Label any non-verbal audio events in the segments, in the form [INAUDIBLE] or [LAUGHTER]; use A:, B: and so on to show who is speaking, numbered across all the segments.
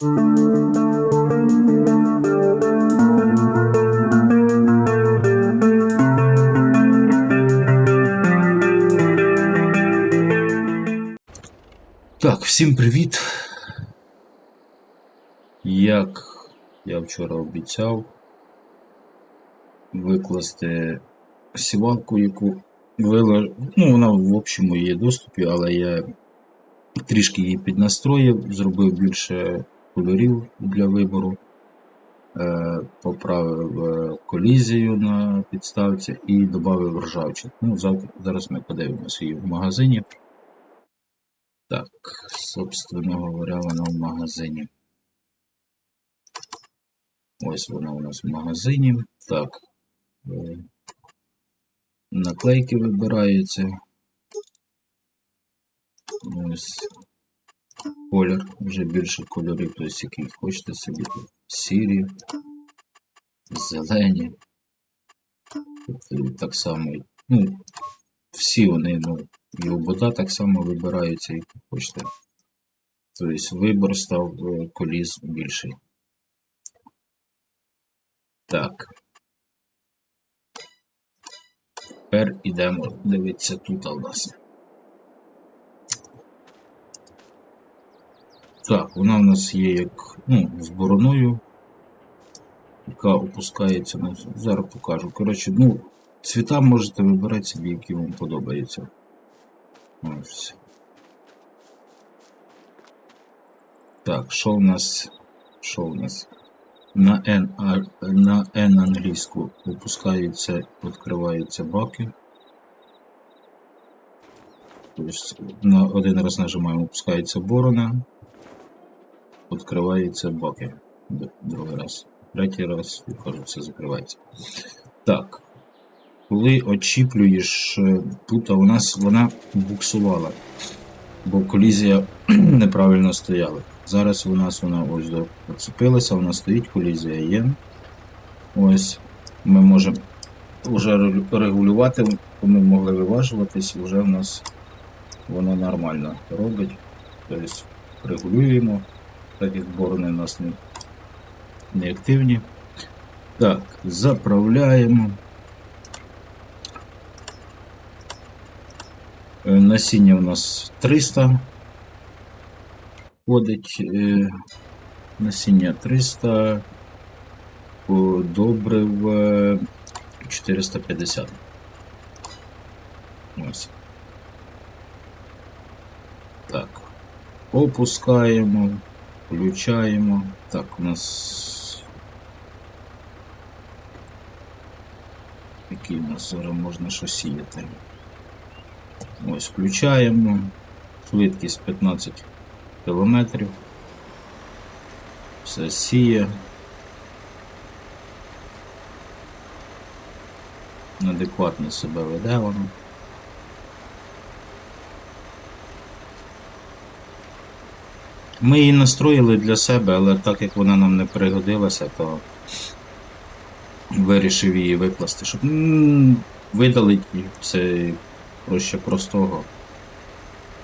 A: Так, всім привіт. Як я вчора обіцяв викласти сівалку, яку вила... Ну, вона в общому є доступі, але я трішки її піднастроїв, зробив більше кольорів для вибору, е, поправив е, колізію на підставці і додав ржавчину. Ну, завтра, зараз ми подивимося її в магазині. Так, собственно говоря, вона в магазині. Ось вона у нас в магазині. Так. е, Наклейки вибираються. Ось. Колір, вже більше кольорів, тобто який хочете собі. Сірі, зелені. Тут так само. Ну, всі вони, ну, і обода так само вибираються, як хочете. Тобто вибор став е, коліс більший. Так. Тепер ідемо дивитися тут у нас. Так, вона в нас є як ну, з бороною, яка опускається на. Зараз покажу. Коротше, ну, цвіта можете вибирати собі, які вам подобаються. Ось. Так, що у нас? Що у нас? На N, на N англійську опускаються, відкриваються баки. Тобто на один раз нажимаємо, опускається борона, відкриваються баки. Другий раз. Третій раз, кажу, все закривається. Так. Коли очіплюєш, е, тут у нас вона буксувала, бо колізія [CLEARS THROAT] неправильно стояла. Зараз у нас вона ось поцепилася, вона стоїть, колізія є. Ось ми можемо вже регу- регулювати, ми могли виважуватись, вже в нас воно нормально робить. Тобто регулюємо, так як борони у нас не, не активні. Так, заправляємо. Е, Насіння у нас 300 входить. е, Насіння 300, о, добрив е, 450. Ось. Так. Опускаємо, включаємо. Так, у нас. Який у нас зараз можна що сіяти? Ось, включаємо. Швидкість 15 кілометрів. Все сіє. Адекватно себе веде воно. Ми її настроїли для себе, але так як вона нам не пригодилася, то вирішив її викласти, щоб видалити це проще простого.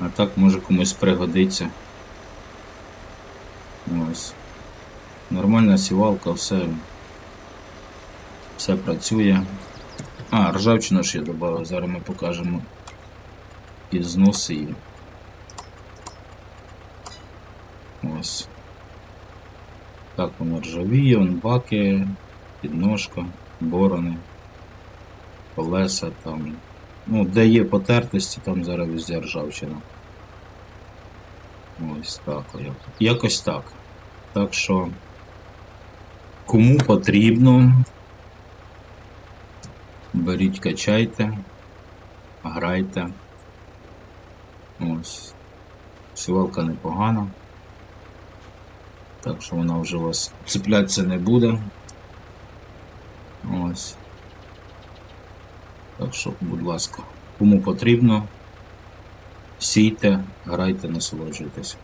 A: А так може комусь пригодиться. Ось. Нормальна сівалка, все, все працює. А, ржавчину ще додав, зараз ми покажемо і знос її. Ось. Так воно ржавіє, вон баки, підножка, борони, колеса там. Ну, де є потертості, там зараз везде ржавчина. Ось так. як- Якось так. Так що, кому потрібно, беріть, качайте, грайте. Ось. Сівалка непогана. Так що вона вже у вас цеплятися не буде. Ось. Так що, будь ласка, кому потрібно, сійте, грайте, насолоджуйтесь.